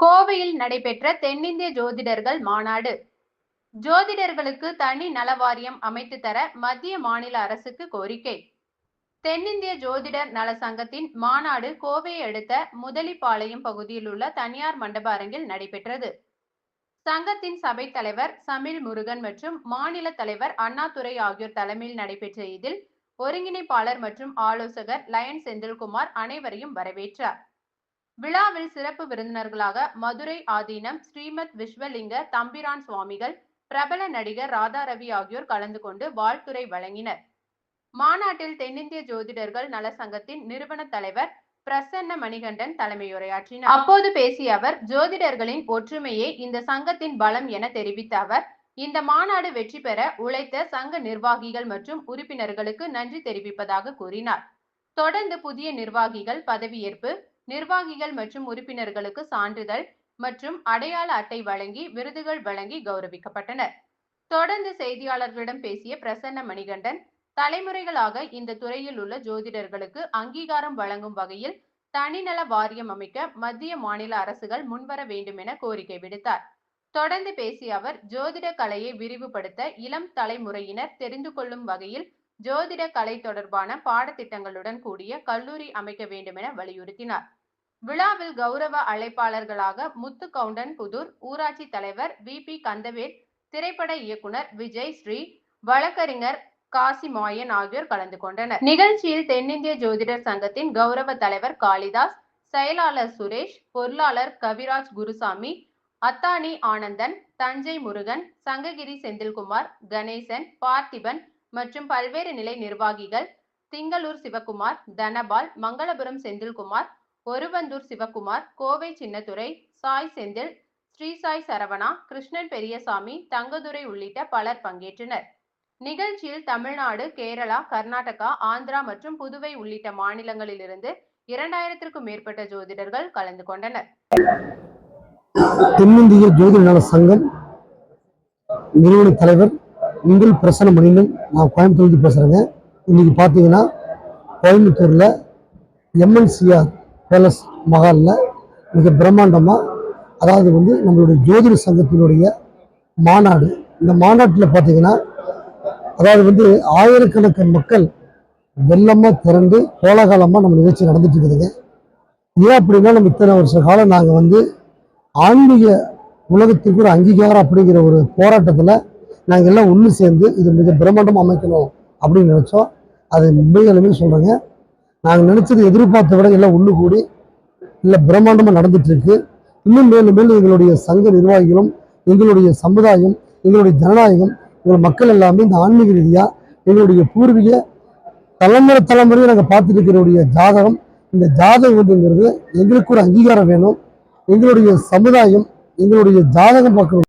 கோவையில் நடைபெற்ற தென்னிந்திய ஜோதிடர்கள் மாநாடு. ஜோதிடர்களுக்கு தனி நலவாரியம் அமைத்து தர மத்திய மாநில அரசுக்கு கோரிக்கை. தென்னிந்திய ஜோதிடர் நல சங்கத்தின் மாநாடு கோவையை அடுத்த முதலிப்பாளையம் பகுதியில் உள்ள தனியார் மண்டப அரங்கில் நடைபெற்றது. சங்கத்தின் சபை தலைவர் சமில் முருகன் மற்றும் மாநில தலைவர் அண்ணாதுரை ஆகியோர் தலைமையில் நடைபெற்ற இதில் ஒருங்கிணைப்பாளர் மற்றும் ஆலோசகர் லயன் செந்தில்குமார் அனைவரையும் வரவேற்றார். விழாவில் சிறப்பு விருந்தினர்களாக மதுரை ஆதீனம் ஸ்ரீமத் விஸ்வலிங்க தம்பிரான் சுவாமிகள் பிரபல நடிகர் ராதா ரவி ஆகியோர் கலந்து கொண்டு வாழ்த்துறை வழங்கினர். மாநாட்டில் தென்னிந்திய ஜோதிடர்கள் நல சங்கத்தின் நிறுவன தலைவர் பிரசன்ன மணிகண்டன் தலைமையுரையாற்றினார். அப்போது பேசிய அவர் ஜோதிடர்களின் ஒற்றுமையே இந்த சங்கத்தின் பலம் என தெரிவித்த அவர் இந்த மாநாடு வெற்றி பெற உழைத்த சங்க நிர்வாகிகள் மற்றும் உறுப்பினர்களுக்கு நன்றி தெரிவிப்பதாக கூறினார். தொடர்ந்து புதிய நிர்வாகிகள் பதவியேற்பு நிர்வாகிகள் மற்றும் உறுப்பினர்களுக்கு சான்றிதழ் மற்றும் அடையாள அட்டை வழங்கி விருதுகள் வழங்கி கௌரவிக்கப்பட்டனர். தொடர்ந்து செய்தியாளர்களிடம் பேசிய பிரசன்ன மணிகண்டன் தலைமுறைகளாக இந்த துறையில் உள்ள ஜோதிடர்களுக்கு அங்கீகாரம் வழங்கும் வகையில் தனிநல வாரியம் அமைக்க மத்திய மாநில அரசுகள் முன்வர வேண்டும் என கோரிக்கை விடுத்தார். தொடர்ந்து பேசிய அவர் ஜோதிட கலையை விரிவுபடுத்த இளம் தலைமுறையினர் தெரிந்து கொள்ளும் வகையில் ஜோதிட கலை தொடர்பான பாடத்திட்டங்களுடன் கூடிய கல்லூரி அமைக்க வேண்டும் என வலியுறுத்தினார். விழாவில் கௌரவ அழைப்பாளர்களாக முத்து கவுண்டன் புதூர் ஊராட்சி தலைவர் வி பி கந்தவேல் திரைப்பட இயக்குனர் விஜய் ஸ்ரீ வழக்கறிஞர் காசி மாயன் ஆகியோர் கலந்து கொண்டனர். நிகழ்ச்சியில் தென்னிந்திய ஜோதிடர் சங்கத்தின் கௌரவ தலைவர் காளிதாஸ் செயலாளர் சுரேஷ் பொருளாளர் கவிராஜ் குருசாமி அத்தானி ஆனந்தன் தஞ்சை முருகன் சங்ககிரி செந்தில்குமார் கணேசன் பார்த்திபன் மற்றும் பல்வேறு நிலை நிர்வாகிகள் திங்களூர் சிவகுமார் தனபால் மங்களபுரம் செந்தில்குமார் ஒருவந்தூர் சிவகுமார் கோவை சின்னதுரை சாய் செந்தில் ஸ்ரீசாய் சரவணா கிருஷ்ணன் பெரியசாமி தங்கதுரை உள்ளிட்ட பலர் பங்கேற்றனர். நிகழ்ச்சியில் தமிழ்நாடு கேரளா கர்நாடகா ஆந்திரா மற்றும் புதுவை உள்ளிட்ட மாநிலங்களிலிருந்து இரண்டாயிரத்திற்கும் மேற்பட்ட ஜோதிடர்கள் கலந்து கொண்டனர். தென்னிந்திய ஜோதிட நல சங்கம் நிறுவன தலைவர் உங்கள் பிரசன்ன மணியன் நான் கோயம்புத்தூர்லேருந்து பேசுகிறேங்க இன்னைக்கு பார்த்தீங்கன்னா கோயம்புத்தூரில் எம்என்சிஆர் பேலஸ் மகாலில் மிக பிரம்மாண்டமாக அதாவது வந்து நம்மளுடைய ஜோதிட சங்கத்தினுடைய மாநாடு. இந்த மாநாட்டில் பார்த்தீங்கன்னா அதாவது வந்து ஆயிரக்கணக்கான மக்கள் வெள்ளமாக திரண்டு கோலகாலமாக நம்ம நிகழ்ச்சி நடந்துட்டு இருக்குதுங்க ஏன் அப்படின்னா நம்ம இத்தனை வருஷ காலம் நாங்கள் வந்து ஆன்மீக உலகத்திற்கு ஒரு அங்கீகாரம் அப்படிங்கிற ஒரு போராட்டத்தில் நாங்கள் எல்லாம் ஒன்று சேர்ந்து இது மிக பிரம்மாண்டமாக அமைக்கணும் அப்படின்னு நினச்சோம். அது உண்மைகளுமே சொல்கிறேங்க நாங்கள் நினச்சது எதிர்பார்த்த விட எல்லாம் ஒன்று கூடி இல்லை பிரம்மாண்டமாக நடந்துட்டு இருக்கு இன்னும் மேலும் மேலும் எங்களுடைய சங்க நிர்வாகிகளும் எங்களுடைய சமுதாயம் எங்களுடைய ஜனநாயகம் எங்கள் மக்கள் எல்லாமே இந்த ஆன்மீக ரீதியாக எங்களுடைய பூர்வீக தலைமுறை தலைமுறையை நாங்கள் பார்த்துட்டு இருக்கிற ஜாதகம். இந்த ஜாதகம் வந்துங்கிறது எங்களுக்கு ஒரு அங்கீகாரம் வேணும். எங்களுடைய சமுதாயம் எங்களுடைய ஜாதகம் பார்க்கணும்.